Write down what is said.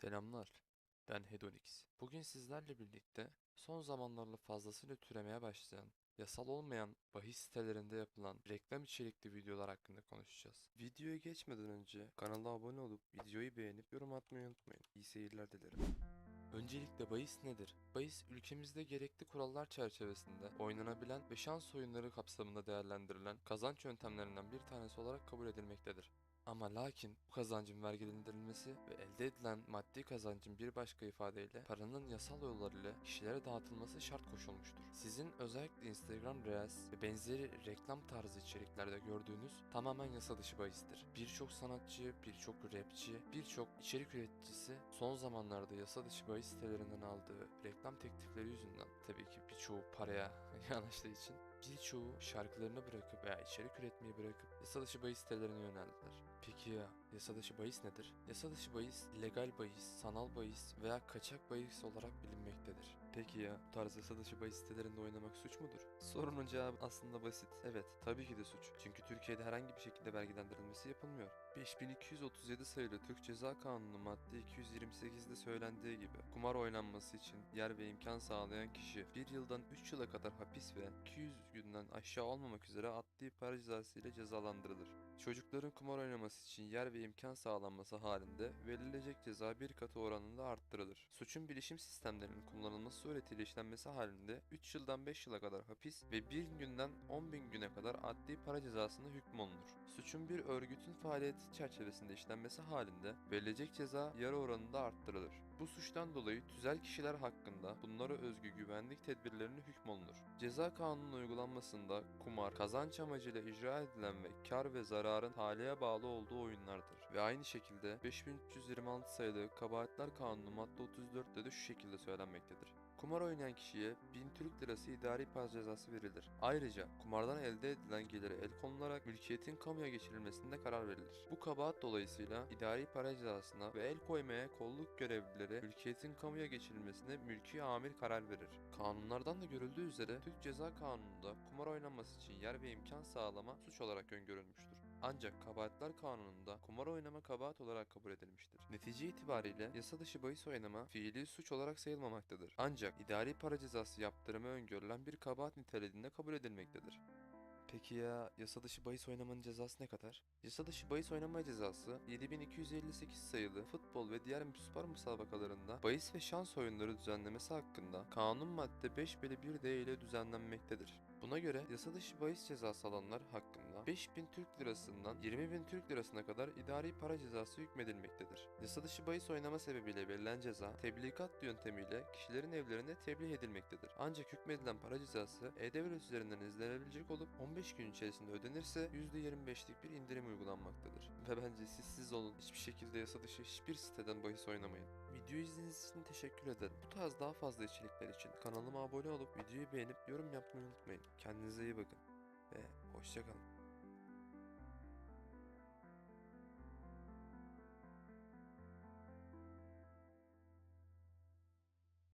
Selamlar. Ben Hedonix. Bugün sizlerle birlikte son zamanlarda fazlasıyla türemeye başlayan, yasal olmayan bahis sitelerinde yapılan reklam içerikli videolar hakkında konuşacağız. Videoya geçmeden önce kanala abone olup videoyu beğenip yorum atmayı unutmayın. İyi seyirler dilerim. Öncelikle bahis nedir? Bahis ülkemizde gerekli kurallar çerçevesinde oynanabilen ve şans oyunları kapsamında değerlendirilen kazanç yöntemlerinden bir tanesi olarak kabul edilmektedir. Ama lakin bu kazancın vergilendirilmesi ve elde edilen maddi kazancın bir başka ifadeyle paranın yasal yollarıyla kişilere dağıtılması şart koşulmuştur. Sizin özellikle Instagram Reels ve benzeri reklam tarzı içeriklerde gördüğünüz tamamen yasa dışı bahistir. Birçok sanatçı, birçok rapçi, birçok içerik üreticisi son zamanlarda yasa dışı bahis sitelerinden aldığı reklam teklifleri yüzünden tabii ki birçoğu paraya yanaştığı için birçoğu şarkılarını bırakıp veya içerik üretmeyi bırakıp yasa dışı bahis sitelerine yöneldiler. Peki ya yasa dışı bahis nedir? Yasa dışı bahis, legal bahis, sanal bahis veya kaçak bahis olarak bilinmektedir. Peki ya bu tarz yasa dışı bahis sitelerinde oynamak suç mudur? Sorunun cevabı aslında basit. Evet, tabii ki de suç. Çünkü Türkiye'de herhangi bir şekilde vergilendirilmesi yapılmıyor. 5237 sayılı Türk Ceza Kanunu madde 228'de söylendiği gibi kumar oynanması için yer ve imkan sağlayan kişi 1 yıldan 3 yıla kadar hapis ve 200 günden aşağı olmamak üzere adli para cezası ile cezalandırılır. Çocukların kumar oynaması için yer ve imkan sağlanması halinde verilecek ceza bir katı oranında arttırılır. Suçun bilişim sistemlerinin kullanılması suretiyle işlenmesi halinde 3 yıldan 5 yıla kadar hapis ve 1 günden 10 bin güne kadar adli para cezasına hükmolunur. Suçun bir örgütün faaliyeti çerçevesinde işlenmesi halinde verilecek ceza yarı oranında arttırılır. Bu suçtan dolayı tüzel kişiler hakkında bunlara özgü güvenlik tedbirlerine hükmolunur. Ceza kanunun uygulanmasında kumar, kazanç amacıyla icra edilen ve kar ve zararın taleye bağlı olduğu oyunlardır. Ve aynı şekilde 5326 sayılı Kabahatler Kanunu madde 34'te de şu şekilde söylenmektedir. Kumar oynayan kişiye 1000 Türk Lirası idari para cezası verilir. Ayrıca kumardan elde edilen gelire el konularak mülkiyetin kamuya geçirilmesinde karar verilir. Bu kabahat dolayısıyla idari para cezasına ve el koymaya kolluk görevlileri mülkiyetin kamuya geçirilmesine mülki amir karar verir. Kanunlardan da görüldüğü üzere Türk Ceza Kanunu'nda kumar oynanması için yer ve imkan sağlama suç olarak öngörülmüştür. Ancak kabahatler kanununda kumar oynama kabahat olarak kabul edilmiştir. Netice itibariyle yasa dışı bahis oynama fiili suç olarak sayılmamaktadır. Ancak idari para cezası yaptırımı öngörülen bir kabahat niteliğinde kabul edilmektedir. Peki ya yasa dışı bahis oynamanın cezası ne kadar? Yasa dışı bahis oynama cezası 7258 sayılı futbol ve diğer spor müsabakalarında bahis ve şans oyunları düzenlemesi hakkında kanun madde 5 bölü 1 d ile düzenlenmektedir. Buna göre yasa dışı bahis cezası alanlar hakkında 5000 Türk lirasından 20.000 Türk lirasına kadar idari para cezası hükmedilmektedir. Yasa dışı bahis oynama sebebiyle verilen ceza tebligat yöntemiyle kişilerin evlerine tebliğ edilmektedir. Ancak hükmedilen para cezası e-devlet üzerinden izlenebilecek olup 15 gün içerisinde ödenirse %25'lik bir indirim uygulanmaktadır. Ve bence siz siz olun hiçbir şekilde yasa dışı hiçbir siteden bahis oynamayın. Videoyu izlediğiniz için teşekkür ederim. Bu tarz daha fazla içerikler için kanalıma abone olup videoyu beğenip yorum yapmayı unutmayın. Kendinize iyi bakın ve hoşçakalın.